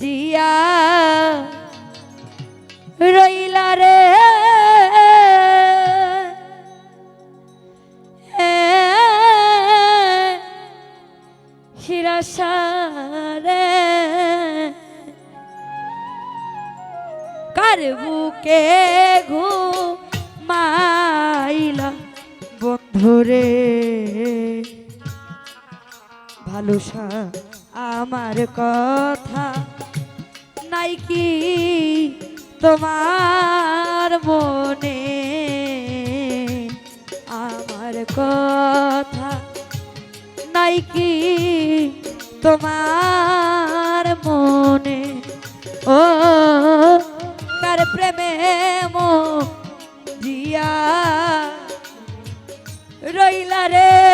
জিয়া রইলা রে। শিরাসারে কার বুকে ঘুমাইলা বন্ধুরে ভালোসা আমার কথা নাই কি তোমার মনে? আমার কথা নাই কি তোমার মনে? ও, তার প্রেমে মো জিয়া রইলা রে।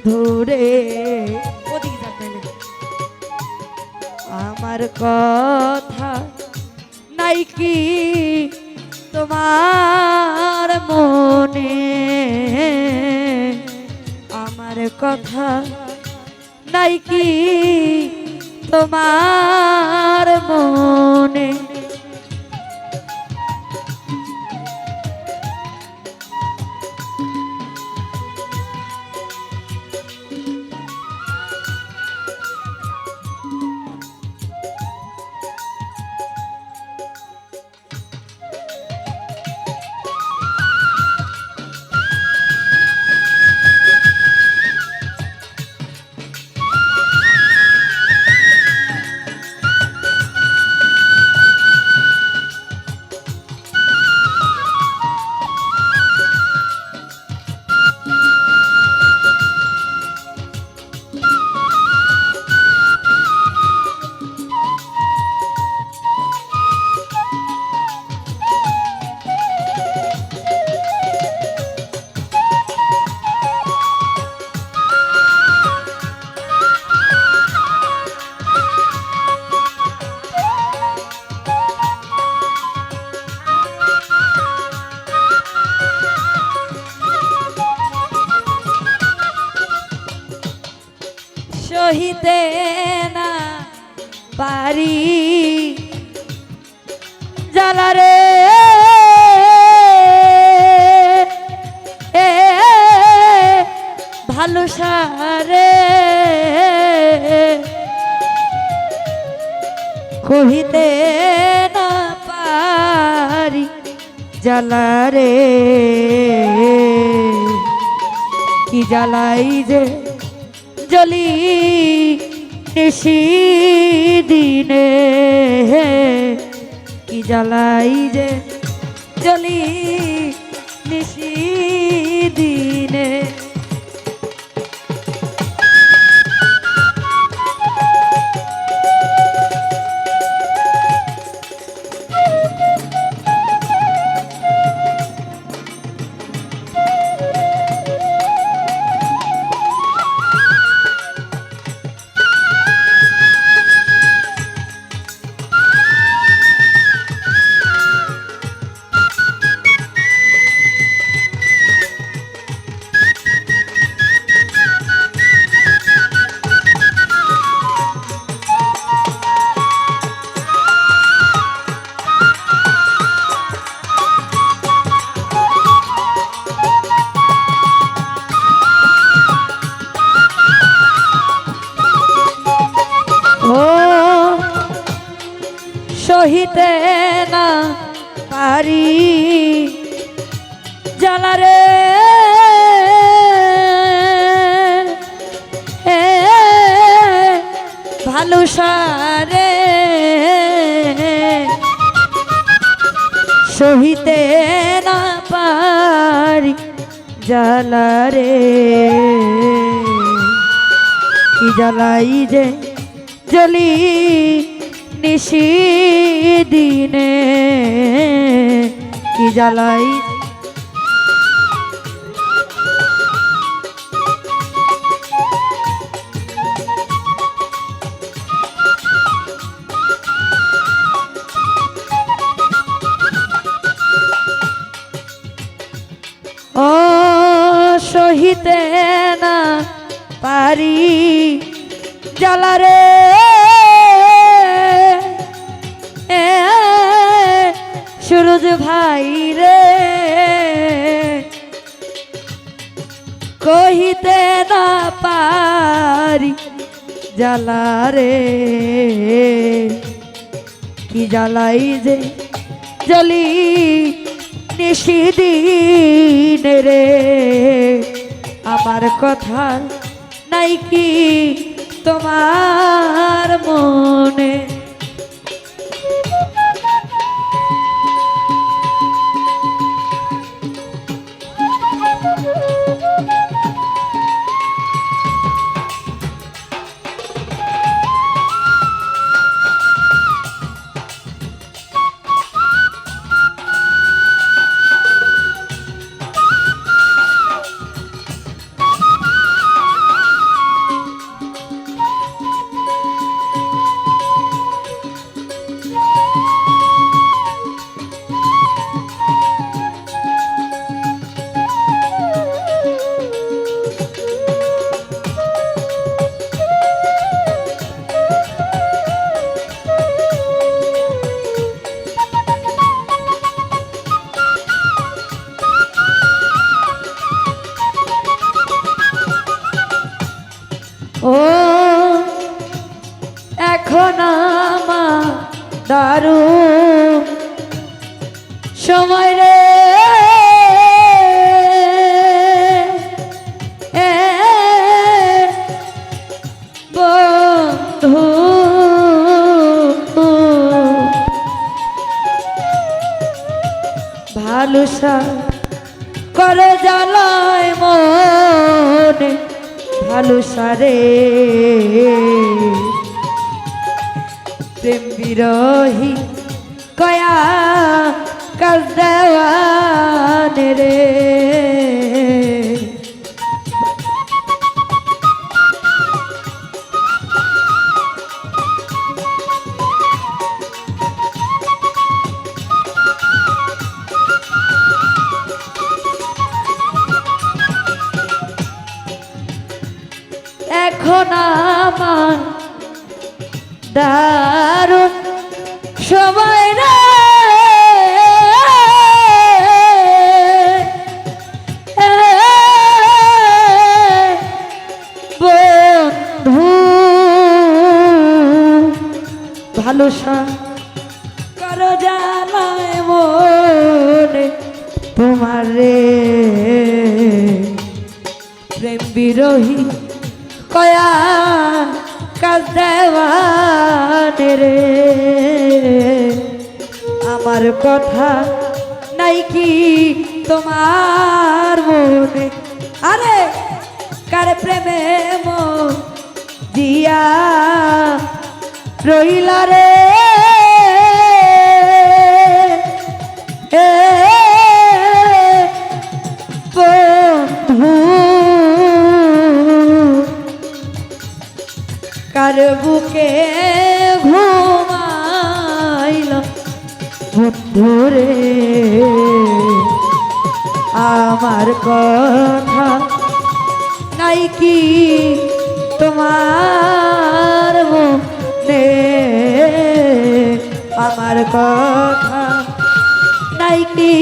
বন্ধু রে ওদিকে যান নাইলে। আমার কথা নাই কি তোমার মনে? আমার কথা নাই কি তোমার মনে? সহিতে না পারি। জ্বালারে এ ভালো সারে। কহিতে না পারি জ্বালারে কি জ্বালাই যে জলি নিশি দিনে কি জ্বালাই যে চলি নিশি দিনে সহিতে না পারি। জ্বালারে হে ভালো সারে। সহিতে না পারি জ্বালারে কি জ্বালাই যে জলি নিশি দিনে কি জ্বালাই? ও সহিতে না পারি জ্বালারে সুরজ ভাই রে। কহিতে না পারি জ্বালারে কি জ্বালাই যে জলি নিশিদিন রে। আমার কথা নাই কি তোমার মনে? দারুণ। সময় রে। ভালুসা করে জ্বালায় মনে ভালো সারে। প্রেম বিরোহী কয়া কাজ দেওয়ানে রে। এখন আমার দারুণ সময় রে। বন্ধু ভালো করো জানায় মনে তোমার রে। প্রেম বিরোহী কয়া কাজ দেওয়ানে রে। আমার কথা নাই কি তোমার মনে? আরে, কার প্রেমে মন দিয়া রইলা রে? বন্ধুরে আমার কথা নাই কি তোমার মনে? আমার কথা নাই কি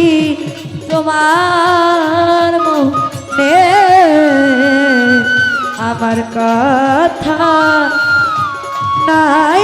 তোমার মনে? আমার কথা নাই